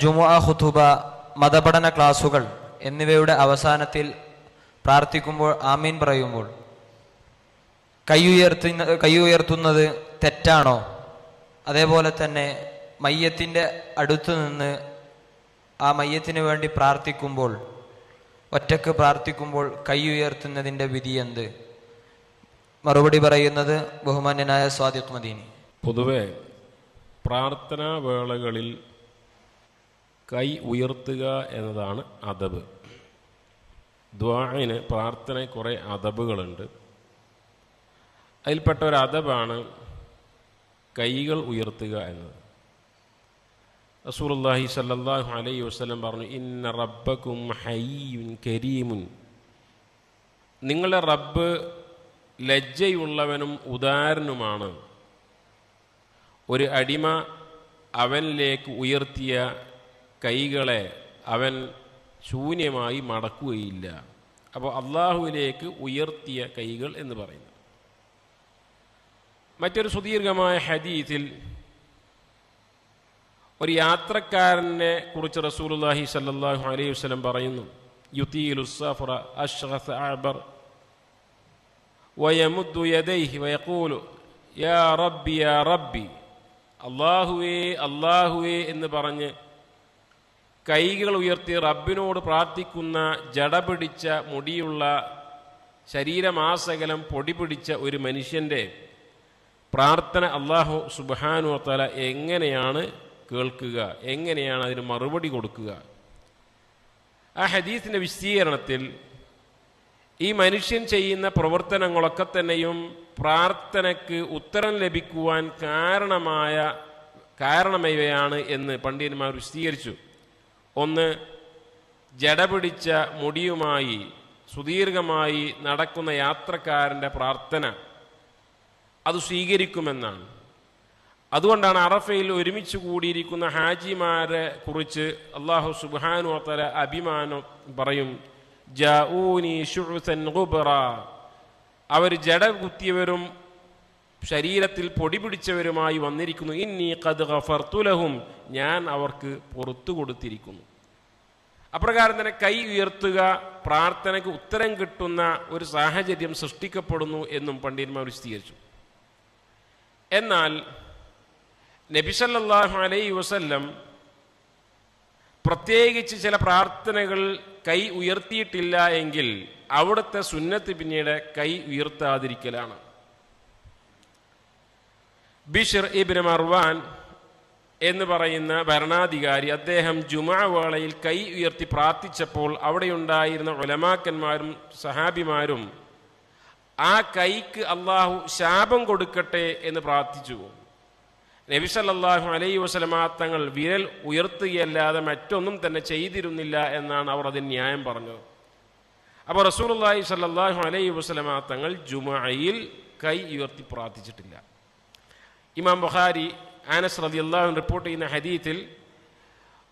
ജുമുഅ ഖുതുബ മതപഠന ക്ലാസുകൾ എന്നിവയുടെ അവസാനത്തിൽ പ്രാർത്ഥിക്കുമ്പോൾ ആമീൻ പറയുമ്പോൾ കൈയുയർത്തുന്ന കൈയുയർത്തുന്നത് തെറ്റാണോ? അതേപോലെ തന്നെ മയ്യത്തിന്റെ അടുത്ത് നിന്ന് ആ മയ്യത്തിന് വേണ്ടി പ്രാർത്ഥിക്കുമ്പോൾ ഒറ്റയ്ക്ക് പ്രാർത്ഥിക്കുമ്പോൾ കൈയുയർത്തുന്നതിന്റെ വിധി എന്ത്? മറുപടി പറയുന്നത് ബഹുമാന്യനായ സ്വാദിഖ് മദീനി. പൊതുവെ പ്രാർത്ഥനാ വേളകളിൽ കൈ ഉയർത്തുക എന്നതാണ് അദബ്. ദ്വാന് പ്രാർത്ഥന കുറേ അദബുകളുണ്ട്. അതിൽപ്പെട്ട ഒരു അതബാണ് കൈകൾ ഉയർത്തുക എന്നത്. റസൂലുള്ളാഹി സല്ലാഹു അലൈ വസ്ലം പറഞ്ഞു ഇന്ന റബ്ബക്കും ഹയ്യുൻ കരീമുൻ. നിങ്ങളുടെ റബ്ബ് ലജ്ജയുള്ളവനും ഉദാരനുമാണ്. ഒരു അടിമ അവനിലേക്ക് ഉയർത്തിയ കൈകളെ അവൻ ശൂന്യമായി മടക്കുകയില്ല. അപ്പോൾ അള്ളാഹുവിലേക്ക് ഉയർത്തിയ കൈകൾ എന്ന് പറയുന്നു. മറ്റൊരു സുദീർഘമായ ഹദീത്തിൽ ഒരു യാത്രക്കാരനെ കുറിച്ച് റസൂലുള്ളാഹി സല്ലാഹു അലൈഹി വസ്ലം പറയുന്നു. യുതീലു സഫറ അഷ്ഖസ അഅബർ വയമുദ്ദു യദൈഹി യാ റബ്ബി അള്ളാഹുവേ അള്ളാഹുവേ എന്ന് പറഞ്ഞ് കൈകൾ ഉയർത്തി റബ്ബിനോട് പ്രാർത്ഥിക്കുന്ന ജട പിടിച്ച മുടിയുള്ള ശരീരമാസകലം പൊടി പിടിച്ച ഒരു മനുഷ്യന്റെ പ്രാർത്ഥന അള്ളാഹു സുബാനു തല എങ്ങനെയാണ് കേൾക്കുക? എങ്ങനെയാണ് അതിന് മറുപടി കൊടുക്കുക? ആ ഹദീസിന്റെ വിശദീകരണത്തിൽ ഈ മനുഷ്യൻ ചെയ്യുന്ന പ്രവർത്തനങ്ങളൊക്കെ തന്നെയും പ്രാർത്ഥനയ്ക്ക് ഉത്തരം ലഭിക്കുവാൻ കാരണമായ കാരണമയവയാണ് എന്ന് പണ്ഡിതന്മാർ വിശദീകരിച്ചു. ഒന്ന് ജടപിടിച്ച മുടിയുമായി സുദീർഘമായി നടക്കുന്ന യാത്രക്കാരന്റെ പ്രാർത്ഥന അത് സ്വീകരിക്കുമെന്നാണ്. അതുകൊണ്ടാണ് അറഫയിൽ ഒരുമിച്ച് കൂടിയിരിക്കുന്ന ഹാജിമാരെ കുറിച്ച് അള്ളാഹു സുബാനു അത്തല അഭിമാനം പറയും. അവർ ജട കുത്തിയവരും ശരീരത്തിൽ പൊടി പിടിച്ചവരുമായി വന്നിരിക്കുന്നു. ഇന്നി ഖദ് ഗഫർത്തുലഹും ഞാൻ അവർക്ക് പുറത്തു കൊടുത്തിരിക്കുന്നു. അപ്രകാരം തന്നെ കൈ ഉയർത്തുക പ്രാർത്ഥനയ്ക്ക് ഉത്തരം കിട്ടുന്ന ഒരു സാഹചര്യം സൃഷ്ടിക്കപ്പെടുന്നു എന്നും പണ്ഡിതന്മാർ വിശദീകരിച്ചു. എന്നാൽ നബിസല്ലാഹു അലൈ വസല്ലം പ്രത്യേകിച്ച് ചില പ്രാർത്ഥനകൾ കൈ ഉയർത്തിയിട്ടില്ല എങ്കിൽ അവിടുത്തെ സുന്നത്ത് പിന്നീട് കൈ ഉയർത്താതിരിക്കലാണ്. ബിഷർ ഇബിന് മർവാൻ എന്ന് പറയുന്ന ഭരണാധികാരി അദ്ദേഹം ജുമാ വേളയിൽ കൈ ഉയർത്തി പ്രാർത്ഥിച്ചപ്പോൾ അവിടെയുണ്ടായിരുന്ന ഒലമാക്കന്മാരും സഹാബിമാരും ആ കൈക്ക് അള്ളാഹു ശാപം കൊടുക്കട്ടെ എന്ന് പ്രാർത്ഥിച്ചു. നബി സല്ലല്ലാഹു അലൈഹി വസല്ലമ തങ്ങൾ വിരൽ ഉയർത്തുകയല്ലാതെ മറ്റൊന്നും തന്നെ ചെയ്തിരുന്നില്ല എന്നാണ് അവർ അതിന് ന്യായം പറഞ്ഞത്. അപ്പോൾ റസൂലുള്ളാഹി സല്ലല്ലാഹു അലൈഹി വസല്ലമ തങ്ങൾ ജുമായിൽ കൈ ഉയർത്തി പ്രാർത്ഥിച്ചിട്ടില്ല. ഇമാം ബുഖാരി ആനസ് റളിയല്ലാഹു അൻഹു റിപ്പോർട്ട് ചെയ്യുന്ന ഹദീത്തിൽ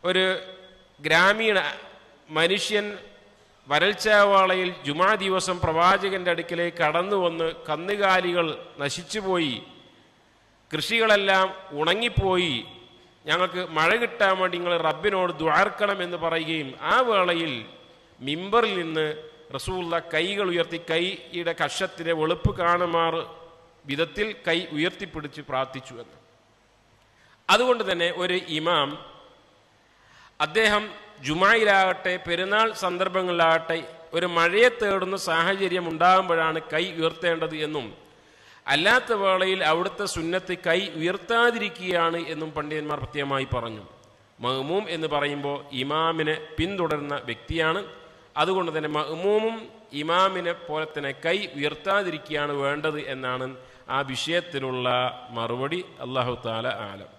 ഒരു ഗ്രാമീണ മനുഷ്യൻ വരൾച്ചാവാളയിൽ ജുമാ ദിവസം പ്രവാചകന്റെ അടുക്കിലേക്ക് കടന്നു വന്ന് കന്നുകാലികൾ നശിച്ചുപോയി കൃഷികളെല്ലാം ഉണങ്ങിപ്പോയി ഞങ്ങൾക്ക് മഴ കിട്ടാൻ വേണ്ടി നിങ്ങൾ റബ്ബിനോട് ദ്വാർക്കണം എന്ന് പറയുകയും ആ വേളയിൽ മിമ്പറിൽ നിന്ന് റസൂള്ള കൈകൾ ഉയർത്തി കൈയുടെ കഷത്തിലെ വെളുപ്പ് കാണുമാർ വിധത്തിൽ കൈ ഉയർത്തിപ്പിടിച്ച് പ്രാർത്ഥിച്ചു എന്ന്. അതുകൊണ്ട് തന്നെ ഒരു ഇമാം അദ്ദേഹം ജുമായിലാകട്ടെ പെരുന്നാൾ സന്ദർഭങ്ങളിലാകട്ടെ ഒരു മഴയെ തേടുന്ന സാഹചര്യം ഉണ്ടാകുമ്പോഴാണ് കൈ ഉയർത്തേണ്ടത് എന്നും അല്ലാത്ത വേളയിൽ അവിടുത്തെ സുന്നത്ത് കൈ ഉയർത്താതിരിക്കുകയാണ് എന്നും പണ്ഡിതന്മാർ പ്രത്യേകമായി പറഞ്ഞു. മഹ്മൂം എന്ന് പറയുമ്പോൾ ഇമാമിനെ പിന്തുടരുന്ന വ്യക്തിയാണ്. അതുകൊണ്ട് തന്നെ മഹ്മൂമും ഇമാമിനെ പോലെ തന്നെ കൈ ഉയർത്താതിരിക്കുകയാണ് വേണ്ടത് എന്നാണ് ആ വിഷയത്തിലുള്ള മറുപടി അള്ളാഹു താല ആലം.